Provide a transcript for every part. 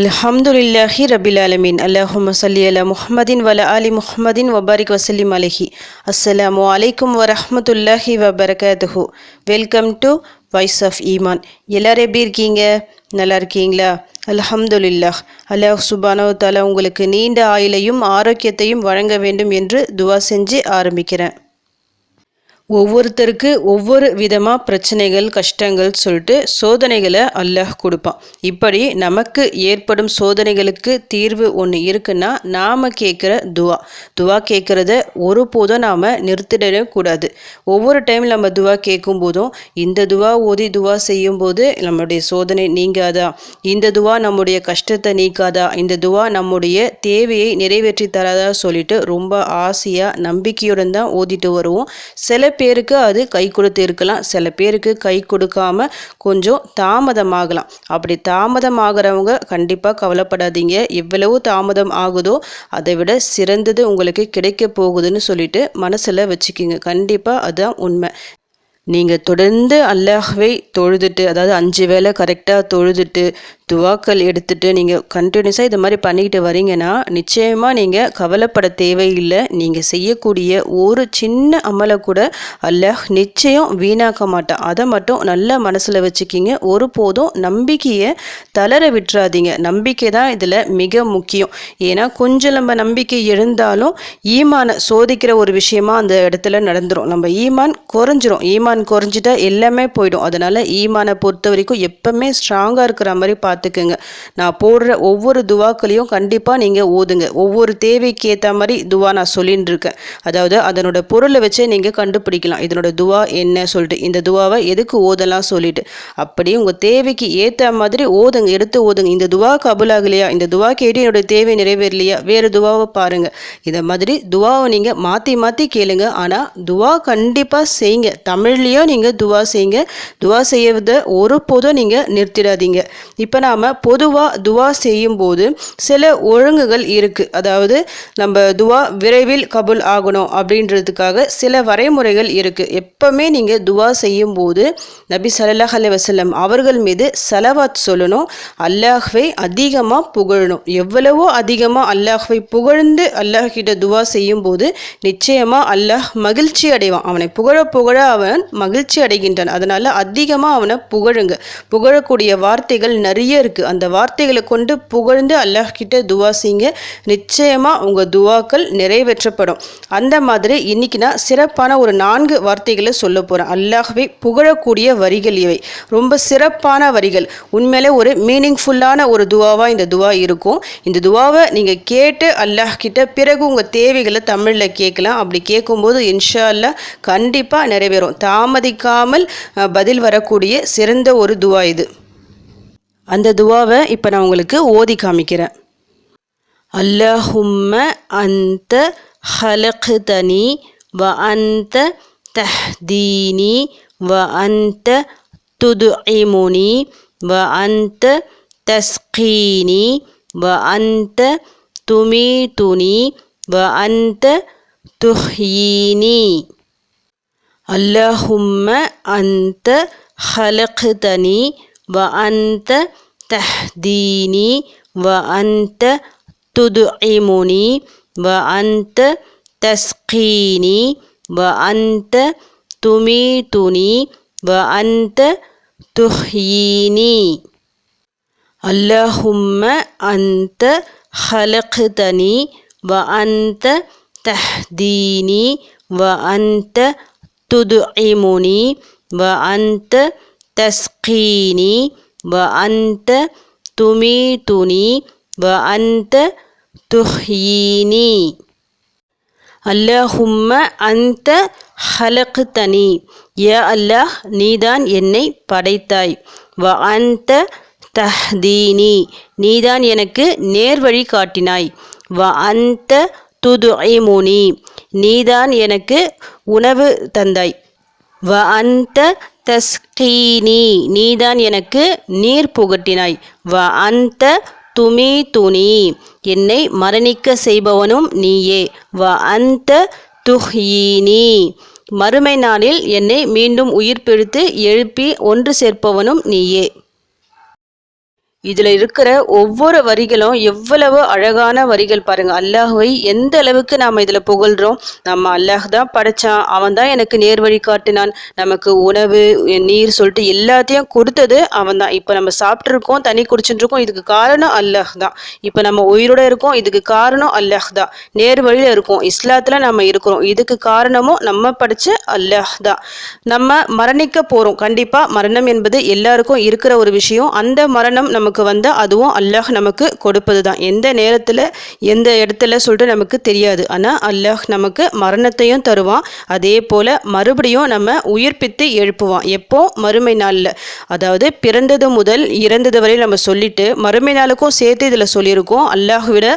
அல்ஹம்துலில்லாஹி ரபில் ஆலமீன். அல்லாஹும்ம சல்லி அலா முஹம்மதின் வல அலி முஹம்மதின் வபாரிக் வசல்லிம் அலஹி. அஸ்ஸலாமு அலைக்கும் வரஹ்மத்துல்லாஹி வபரகாத்துஹு. வெல்கம் டு வாய்ஸ் ஆஃப் ஈமான். எல்லாரும் எப்படி இருக்கீங்க? நல்லா இருக்கீங்களா? அல்ஹம்துலில்லாஹ். அல்லாஹ் சுபானோ தாலா உங்களுக்கு நீண்ட ஆயுளையும் ஆரோக்கியத்தையும் வழங்க வேண்டும் என்று துவா செஞ்சு ஆரம்பிக்கிறேன். ஒவ்வொருத்தருக்கு ஒவ்வொரு விதமாக பிரச்சனைகள் கஷ்டங்கள் சொல்லிட்டு சோதனைகளை அல்லாஹ் கொடுப்பான். இப்படி நமக்கு ஏற்படும் சோதனைகளுக்கு தீர்வு ஒன்று இருக்குன்னா நாம் கேட்குற துவா. துவா கேட்குறத ஒருபோதும் நாம் நிறுத்திடவே கூடாது. ஒவ்வொரு டைம் நம்ம துவா கேட்கும் போதும் இந்த துவா ஓதி துவா செய்யும்போது நம்முடைய நம்மளுடைய சோதனை நீங்காதா? இந்த துவா நம்முடைய கஷ்டத்தை நீக்காதா? இந்த துவா நம்முடைய தேவையை நிறைவேற்றி தராதா சொல்லிட்டு ரொம்ப ஆசையாக நம்பிக்கையுடன் தான் ஓதிட்டு வருவோம். சில பேருக்கு அது கை கொடுத்து இருக்கலாம். சில பேருக்கு கை கொடுக்காம கொஞ்சம் தாமதமாகலாம். அப்படி தாமதமாகறவங்க கண்டிப்பாக கவலைப்படாதீங்க. எவ்வளவு தாமதம் ஆகுதோ அதை விட சிறந்தது உங்களுக்கு கிடைக்க போகுதுன்னு சொல்லிட்டு மனசில் வச்சுக்கிங்க. கண்டிப்பாக அதுதான் உண்மை. நீங்கள் தொடர்ந்து அல்லாஹ்வை தொழுதுட்டு அதாவது அஞ்சு வேளை கரெக்டாக தொழுதுட்டு துவாக்கள் எடுத்துகிட்டு நீங்கள் கண்டினியூஸாக இது மாதிரி பண்ணிக்கிட்டு வரீங்கன்னா நிச்சயமாக நீங்கள் கவலைப்பட தேவையில்லை. நீங்கள் செய்யக்கூடிய ஒரு சின்ன அமலை கூட அல்லாஹ் நிச்சயம் வீணாக்க மாட்டான் அதை மட்டும் நல்ல மனசில் வச்சுக்கிங்க. ஒருபோதும் நம்பிக்கையை தளர விட்டுறாதீங்க. நம்பிக்கை தான் இதில் மிக முக்கியம். ஏன்னா கொஞ்சம் நம்ம நம்பிக்கை எழுந்தாலும் ஈமானை சோதிக்கிற ஒரு விஷயமா அந்த இடத்துல நடந்துடும் நம்ம ஈமான் குறைஞ்சிரும். ஈமான் குறைஞ்சிட்டா எல்லாமே போயிடும். அதனால் ஈமானை பொறுத்த வரைக்கும் எப்பவுமே ஸ்ட்ராங்காக இருக்கிற மாதிரி பார்த்து பார்த்துக்குங்க நான் போடுற ஒவ்வொரு துவாக்களையும் கண்டிப்பாக நீங்கள் ஓதுங்க. ஒவ்வொரு தேவைக்கு ஏற்ற மாதிரி துவா நான் சொல்லின்னு இருக்கேன் அதாவது அதனோட பொருளை வச்சே நீங்கள் கண்டுபிடிக்கலாம். இதனோட துவா என்ன சொல்லிட்டு இந்த துவாவை எதுக்கு ஓதலாம் சொல்லிட்டு. அப்படி உங்கள் தேவைக்கு ஏற்ற மாதிரி ஓதுங்க எடுத்து ஓதுங்க. இந்த துவா கபுலாகலையா? இந்த துவா கேட்டு என்னோட தேவை நிறைவேறலையா? வேறு துவாவை பாருங்கள் இதை மாதிரி துவாவை நீங்கள் மாற்றி மாற்றி கேளுங்க. ஆனால் துவா கண்டிப்பாக செய்யுங்க. தமிழ்லேயும் நீங்கள் துவா செய்யுங்க. துவா செய்யறத ஒருபோதும் நீங்கள் நிறுத்திடாதீங்க. இப்போ நாம் பொதுவாக துவா செய்யும்போது சில ஒழுங்குகள் இருக்குது அதாவது நம்ம துவா விரைவில் கபுல் ஆகணும் அப்படின்றதுக்காக சில வரைமுறைகள் இருக்குது எப்பவுமே நீங்கள் துவா செய்யும்போது நபி சல்லாஹ் அலி வசல்லம் அவர்கள் மீது செலவாத் சொல்லணும். அல்லாஹ்வை அதிகமாக புகழணும். எவ்வளவோ அதிகமாக அல்லாஹ்வை புகழ்ந்து அல்லாஹிட்ட துவா செய்யும்போது நிச்சயமாக அல்லாஹ் மகிழ்ச்சி அடைவான். அவனை புகழ புகழ அவன் மகிழ்ச்சி அடைகின்றான். அதனால் அதிகமாக அவனை புகழுங்க. புகழக்கூடிய வார்த்தைகள் நிறைய இருக்குது அந்த வார்த்தைகளை கொண்டு புகழ்ந்து அல்லாஹ் கிட்ட துவா செய்யுங்க. நிச்சயமாக உங்கள் துவாக்கள் நிறைவேற்றப்படும். அந்த மாதிரி இன்றைக்கி நான் சிறப்பான ஒரு நான்கு வார்த்தைகளை சொல்ல போகிறேன் அல்லாஹ்வை புகழக்கூடிய வரிகள் இவை. ரொம்ப சிறப்பான வரிகள். உண்மையிலே ஒரு மீனிங்ஃபுல்லான ஒரு துவாவாக இந்த துவா இருக்கும். இந்த துவாவை நீங்கள் கேட்டு அல்லாஹ் கிட்ட பிறகு உங்கள் தேவைகளை தமிழில் கேட்கலாம். அப்படி கேட்கும்போது இன்ஷா அல்லா கண்டிப்பாக நிறைவேறும். தாமதிக்காமல் பதில் வரக்கூடிய சிறந்த ஒரு துவா இது. அந்த துவாவை இப்போ நான் உங்களுக்கு ஓதி காமிக்கிறேன். அல்லஹும்ம அந்த ஹலக்தனி வ அந்த தஹ்தீனி வ அந்த துதுஇமுனி வ அந்த தஸ்கீனி வ அந்த துமீதுனி வ அந்த துஹ்யீனி. اللهم أنت خلقتني وأنت تهديني وأنت تدعمني وأنت تسقيني وأنت تميتني وأنت تحييني اللهم أنت خلقتني وأنت تهديني وأنت تدعمني وأنت தஸ்கீனி வ அந்த துமி துனி வ அந்த துஹீனி அல்லஹும்ம அந்த ஹலக்கு தனி ஏ அல்லாஹ் நீதான் என்னை படைத்தாய். வ அந்த தஹ்தீனி நீதான் எனக்கு நேர் வழி காட்டினாய். வ அந்த துது நீதான் எனக்கு உணவு தந்தாய். வ அந்த தஸ்கீனி நீதான் எனக்கு நீர் புகட்டினாய். வ அந்த துமி துணி என்னை மரணிக்க செய்பவனும் நீயே. வ அந்த துஹீனி மறுமை நாளில் என்னை மீண்டும் உயிர் பிழுத்து எழுப்பி ஒன்று சேர்ப்பவனும் நீயே. இதில் இருக்கிற ஒவ்வொரு வரிகளும் எவ்வளவு அழகான வரிகள் பாருங்கள் அல்லாஹுவை எந்த அளவுக்கு நாம் இதில் புகழ்கிறோம் நம்ம அல்லாஹ் தான் படைச்சான். அவன் தான் எனக்கு நேர் வழி காட்டினான். நமக்கு உணவு நீர் சொல்லிட்டு எல்லாத்தையும் கொடுத்தது அவன் தான். இப்போ நம்ம சாப்பிட்ருக்கோம் தண்ணி குடிச்சுட்டு இருக்கோம் இதுக்கு காரணம் அல்லாஹ் தான். இப்போ நம்ம உயிரோட இருக்கோம் இதுக்கு காரணம் அல்லாஹ் தான். நேர் வழியில் இருக்கோம் இஸ்லாத்தில் நம்ம இருக்கிறோம். இதுக்கு காரணமும் நம்ம படித்த அல்லாஹ் தான். நம்ம மரணிக்க போகிறோம் கண்டிப்பாக மரணம் என்பது எல்லாருக்கும் இருக்கிற ஒரு விஷயம். அந்த மரணம் நமக்கு நமக்கு வந்தால் அதுவும் அல்லாஹ் நமக்கு கொடுப்பது தான் எந்த நேரத்தில் எந்த இடத்துல சொல்லிட்டு நமக்கு தெரியாது. ஆனால் அல்லாஹ் நமக்கு மரணத்தையும் தருவான். அதே போல் மறுபடியும் நம்ம உயிர்ப்பித்து எழுப்புவான். எப்போ? மறுமை நாளில். அதாவது பிறந்தது முதல் இறந்தது வரை நம்ம சொல்லிட்டு மறுமை நாளுக்கும் சேர்த்து இதில் சொல்லியிருக்கோம். அல்லாஹ்விட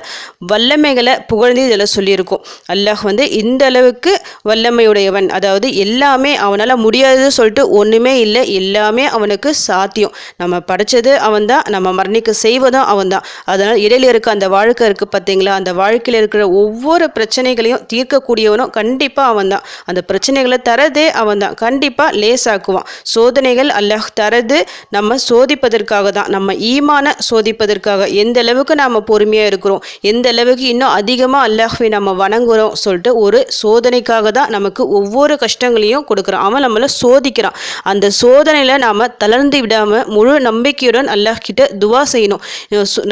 வல்லமைகளை புகழ்ந்து இதில் சொல்லியிருக்கோம். அல்லாஹ் வந்து இந்த அளவுக்கு வல்லமையுடையவன். அதாவது எல்லாமே அவனால் முடியாதுன்னு சொல்லிட்டு ஒன்றுமே இல்லை. எல்லாமே அவனுக்கு சாத்தியம். நம்ம படித்தது அவன் தான் நம்ம நம்ம மரணிக்க செய்வதும் அவன் தான் அதனால் இடையில இருக்க அந்த வாழ்க்கை இருக்குது பார்த்தீங்களா அந்த வாழ்க்கையில் இருக்கிற ஒவ்வொரு பிரச்சனைகளையும் தீர்க்கக்கூடியவனும் கண்டிப்பாக அவன் தான் அந்த பிரச்சனைகளை தரதே அவன் தான் கண்டிப்பாக லேசாக்குவான். சோதனைகள் அல்லாஹ் தரது. நம்ம சோதிப்பதற்காக தான். நம்ம ஈமான சோதிப்பதற்காக. எந்த அளவுக்கு நாம் பொறுமையாக இருக்கிறோம்? எந்த அளவுக்கு இன்னும் அதிகமாக அல்லாஹ்வை நம்ம வணங்குறோம் சொல்லிட்டு ஒரு சோதனைக்காக தான் நமக்கு ஒவ்வொரு கஷ்டங்களையும் கொடுக்குறான். அவன் நம்மளை சோதிக்கிறான். அந்த சோதனையில் நாம் தளர்ந்து விடாமல் முழு நம்பிக்கையுடன் அல்லாஹ் கிட்ட துவா செய்யணும்.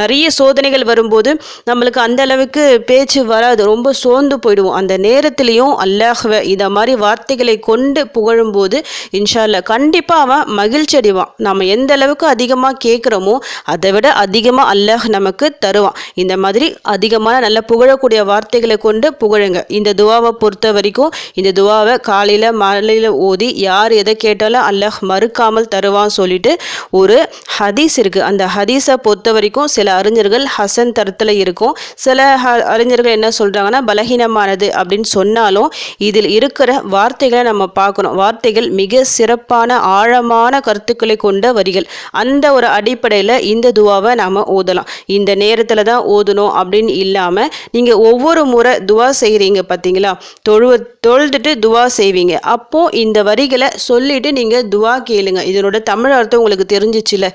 நிறைய சோதனைகள் வரும்போது நம்மளுக்கு அந்த அளவுக்கு பேச்சு வராது. ரொம்ப சோர்ந்து போயிடுவோம். அந்த நேரத்திலையும் அல்லாஹுவ இதை மாதிரி வார்த்தைகளை கொண்டு புகழும்போது இன்ஷால்ல கண்டிப்பாக அவன் மகிழ்ச்சி அடைவான். நம்ம எந்த அளவுக்கு அதிகமாக கேட்குறோமோ அதை விட அதிகமாக அல்லாஹ் நமக்கு தருவான். இந்த மாதிரி அதிகமான நல்ல புகழக்கூடிய வார்த்தைகளை கொண்டு புகழுங்க. இந்த துவாவை பொறுத்த வரைக்கும் இந்த துவாவை காலையில் மாலையில் ஓதி யார் எதை கேட்டாலும் அல்லாஹ் மறுக்காமல் தருவான்னு சொல்லிட்டு ஒரு ஹதீஸ் இருக்குது அந்த ஹதீஸை பொறுத்த வரைக்கும் சில அறிஞர்கள் ஹசன் தரத்தில் இருக்கும். சில ஹ அறிஞர்கள் என்ன சொல்கிறாங்கன்னா பலகீனமானது அப்படின்னு சொன்னாலும் இதில் இருக்கிற வார்த்தைகளை நம்ம பார்க்கணும். வார்த்தைகள் மிக சிறப்பான ஆழமான கருத்துக்களை கொண்ட வரிகள். அந்த ஒரு அடிப்படையில் இந்த துவாவை நாம் ஓதலாம். இந்த நேரத்தில் தான் ஓதணும் அப்படின்னு இல்லாமல் நீங்கள் ஒவ்வொரு முறை துவா செய்கிறீங்க பார்த்தீங்களா தொழுவ தொழுதுட்டு துவா செய்வீங்க. அப்போது இந்த வரிகளை சொல்லிவிட்டு நீங்கள் துவா கேளுங்க. இதனோட தமிழ் அர்த்தம் உங்களுக்கு தெரிஞ்சிச்சுல.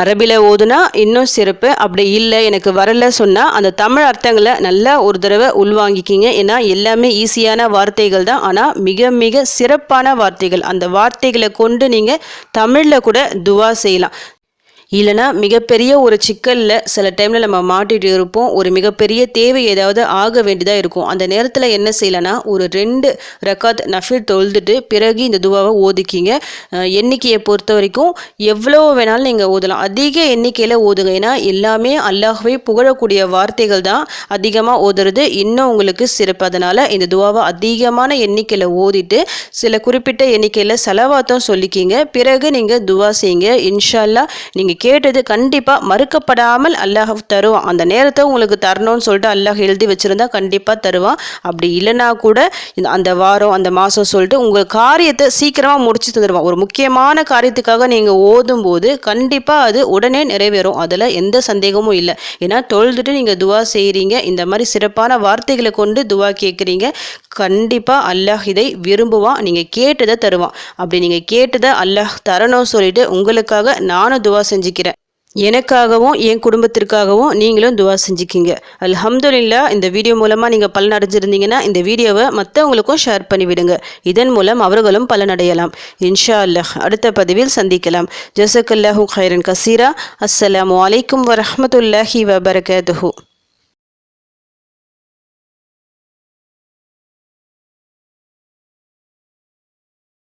அரபியில் ஓதுனா இன்னும் சிறப்பு. அப்படி இல்லை எனக்கு வரல சொன்னால் அந்த தமிழ் அர்த்தங்களை நல்லா ஒரு தடவை உள்வாங்கிக்கிங்க. ஏன்னா எல்லாமே ஈஸியான வார்த்தைகள் தான். ஆனால் மிக மிக சிறப்பான வார்த்தைகள். அந்த வார்த்தைகளை கொண்டு நீங்கள் தமிழில் கூட துவா செய்யலாம். இல்லைனா மிகப்பெரிய ஒரு சிக்கலில் சில டைமில் நம்ம மாட்டிகிட்டு இருப்போம். ஒரு மிகப்பெரிய தேவை ஏதாவது ஆக வேண்டியதாக இருக்கும். அந்த நேரத்தில் என்ன செய்யலைன்னா ஒரு ரெண்டு ரக்காத் நஃபில் தொழுதுட்டு பிறகு இந்த துவாவை ஓதிக்கிங்க. எண்ணிக்கையை பொறுத்த வரைக்கும் எவ்வளோ வேணாலும் நீங்கள் ஓதலாம். அதிக எண்ணிக்கையில் ஓதுங்க. ஏன்னா எல்லாமே அல்லாஹ்வை புகழக்கூடிய வார்த்தைகள் தான். அதிகமாக ஓதுறது இன்னும் உங்களுக்கு சிறப்பு. அதனால் இந்த துவாவை அதிகமான எண்ணிக்கையில் ஓதிட்டு சில குறிப்பிட்ட எண்ணிக்கையில் செலவாத்தம் சொல்லிக்கிங்க. பிறகு நீங்கள் துவா செய்யுங்க. இன்ஷால்லா நீங்கள் கேட்டது கண்டிப்பாக மறுக்கப்படாமல் அல்லாஹ் தருவான். அந்த நேரத்தை உங்களுக்கு தரணும்னு சொல்லிட்டு அல்லாஹ் எழுதி வச்சுருந்தா கண்டிப்பாக தருவான். அப்படி இல்லைனா கூட அந்த வாரம் அந்த மாதம் சொல்லிட்டு உங்கள் காரியத்தை சீக்கிரமாக முடிச்சு தந்துடுவான் ஒரு முக்கியமான காரியத்துக்காக நீங்கள் ஓதும் போது கண்டிப்பாக அது உடனே நிறைவேறும். அதில் எந்த சந்தேகமும் இல்லை. ஏன்னா தொழுதுட்டு நீங்கள் துவா செய்கிறீங்க இந்த மாதிரி சிறப்பான வார்த்தைகளை கொண்டு துவா கேட்குறீங்க கண்டிப்பாக அல்லாஹ் இதை விரும்புவான். நீங்கள் கேட்டதை தருவான். அப்படி நீங்கள் கேட்டதை அல்லாஹ் தரணும் சொல்லிட்டு உங்களுக்காக நானும் துவா செஞ்சு செஞ்சுக்கிறேன் எனக்காகவும் என் குடும்பத்திற்காகவும் நீங்களும் துவா செஞ்சுக்கிங்க. அல்ஹம்துலில்லா இந்த வீடியோ மூலமாக நீங்கள் பலன் அடைஞ்சிருந்தீங்கன்னா இந்த வீடியோவை மற்றவங்களுக்கும் ஷேர் பண்ணிவிடுங்க. இதன் மூலம் அவர்களும் பலனடையலாம். இன்ஷா அல்லாஹ் அடுத்த பதிவில் சந்திக்கலாம். ஜசக்கல்லாஹூ ஹைரன் கசீரா. அஸ்ஸலாமு அலைக்கும் வரமத்துல்லாஹி வபரகாத்துஹூ.